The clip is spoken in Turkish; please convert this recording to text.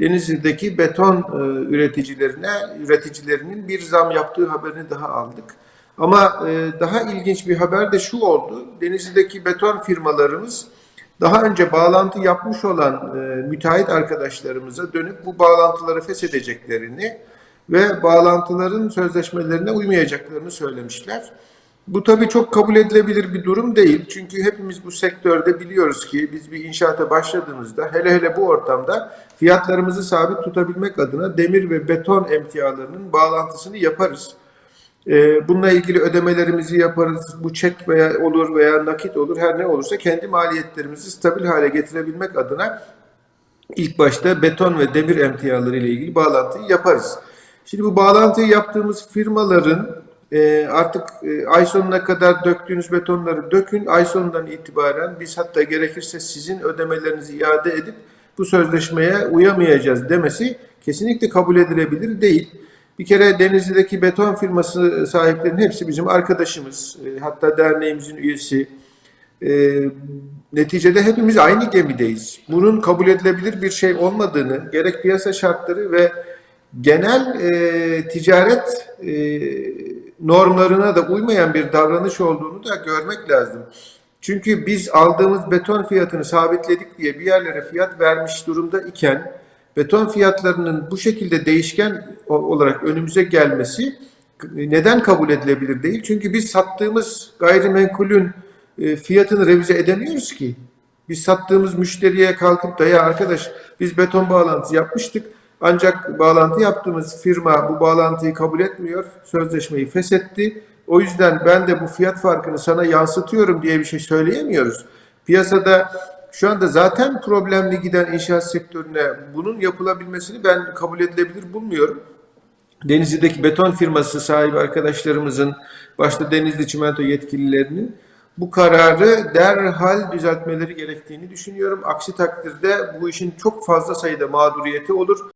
Denizli'deki beton e, üreticilerine, üreticilerinin bir zam yaptığı haberini daha aldık. Ama e, daha ilginç bir haber de şu oldu. Denizli'deki beton firmalarımız daha önce bağlantı yapmış olan e, müteahhit arkadaşlarımıza dönüp bu bağlantıları feshedeceklerini ve bağlantıların sözleşmelerine uymayacaklarını söylemişler. Bu tabii çok kabul edilebilir bir durum değil. Çünkü hepimiz bu sektörde biliyoruz ki biz bir inşaata başladığımızda hele hele bu ortamda fiyatlarımızı sabit tutabilmek adına demir ve beton emtialarının bağlantısını yaparız. Ee, Bununla ilgili ödemelerimizi yaparız. Bu çek veya olur veya nakit olur her ne olursa kendi maliyetlerimizi stabil hale getirebilmek adına ilk başta beton ve demir emtiaları ile ilgili bağlantıyı yaparız. Şimdi bu bağlantıyı yaptığımız firmaların e, artık e, ay sonuna kadar döktüğünüz betonları dökün. Ay sonundan itibaren biz hatta gerekirse sizin ödemelerinizi iade edip bu sözleşmeye uyamayacağız demesi kesinlikle kabul edilebilir değil. Bir kere Denizli'deki beton firması sahiplerinin hepsi bizim arkadaşımız. E, hatta derneğimizin üyesi. E, neticede hepimiz aynı gemideyiz. Bunun kabul edilebilir bir şey olmadığını, gerek piyasa şartları ve genel e, ticaret e, normlarına da uymayan bir davranış olduğunu da görmek lazım. Çünkü biz aldığımız beton fiyatını sabitledik diye bir yerlere fiyat vermiş durumda iken beton fiyatlarının bu şekilde değişken olarak önümüze gelmesi neden kabul edilebilir değil? Çünkü biz sattığımız gayrimenkulün e, fiyatını revize edemiyoruz ki. Biz sattığımız müşteriye kalkıp da ya arkadaş biz beton bağlantısı yapmıştık ancak bağlantı yaptığımız firma bu bağlantıyı kabul etmiyor, sözleşmeyi feshetti. O yüzden ben de bu fiyat farkını sana yansıtıyorum diye bir şey söyleyemiyoruz. Piyasada şu anda zaten problemli giden inşaat sektörüne bunun yapılabilmesini ben kabul edilebilir bulmuyorum. Denizli'deki beton firması sahibi arkadaşlarımızın, başta Denizli Çimento yetkililerinin bu kararı derhal düzeltmeleri gerektiğini düşünüyorum. Aksi takdirde bu işin çok fazla sayıda mağduriyeti olur.